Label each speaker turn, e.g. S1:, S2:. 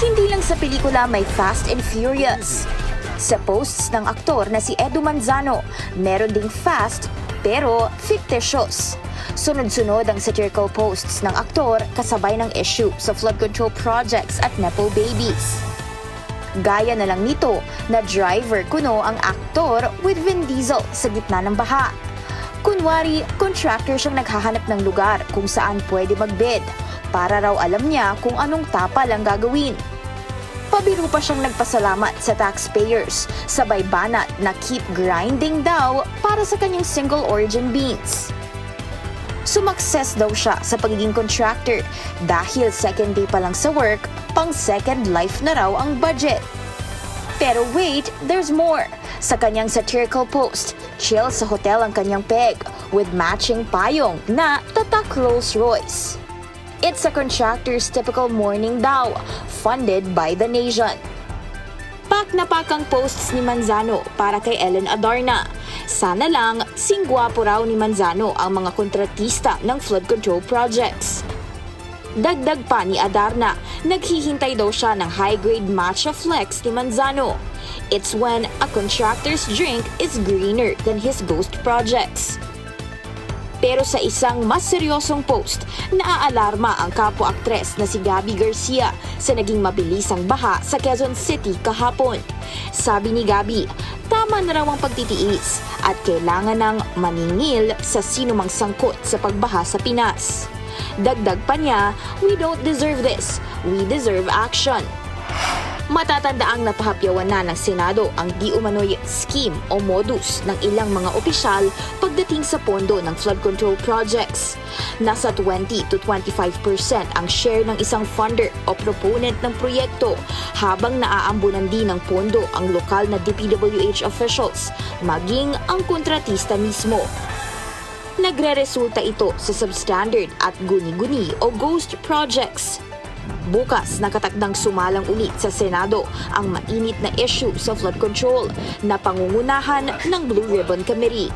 S1: Hindi lang sa pelikula may Fast and Furious. Sa posts ng aktor na si Edu Manzano, meron ding fast pero fictitious. Sunod-sunod ang satirical posts ng aktor kasabay ng issue sa flood control projects at Nepo babies. Gaya na lang nito na driver kuno ang aktor with Vin Diesel sa gitna ng baha. Kunwari, contractor siyang naghahanap ng lugar kung saan pwede magbid para raw alam niya kung anong tapal ang gagawin. Pabiro pa siyang nagpasalamat sa taxpayers, sabay banat na keep grinding daw para sa kanyang single origin beans. Sumakses daw siya sa pagiging contractor dahil second day pa lang sa work, pang second life na raw ang budget. Pero wait, there's more. Sa kanyang satirical post, chill sa hotel ang kanyang peg with matching payong na tatak Rolls Royce. It's a contractor's typical morning daw, funded by the nation. Pak na pak ang posts ni Manzano para kay Ellen Adarna. Sana lang, singwapo raw ni Manzano ang mga kontratista ng flood control projects. Dagdag pa ni Adarna, naghihintay daw siya ng high-grade matcha flex ni Manzano. It's when a contractor's drink is greener than his ghost projects. Pero sa isang mas seryosong post, naaalarma ang kapwa-aktres na si Gabby Garcia sa naging mabilisang baha sa Quezon City kahapon. Sabi ni Gabby, tama na raw ang pagtitiis at kailangan ng maningil sa sinumang sangkot sa pagbaha sa Pinas. Dagdag pa niya, we don't deserve this. We deserve action. Matatandaang napahapyawan na ng Senado ang di umano'y scheme o modus ng ilang mga opisyal pagdating sa pondo ng flood control projects. Nasa 20 to 25% ang share ng isang funder o proponent ng proyekto habang naaambunan din ng pondo ang lokal na DPWH officials, maging ang kontratista mismo. Nagre-resulta ito sa substandard at guni-guni o ghost projects. Bukas nakatakdang sumalang ulit sa Senado ang mainit na issue sa flood control na pangungunahan ng Blue Ribbon Committee.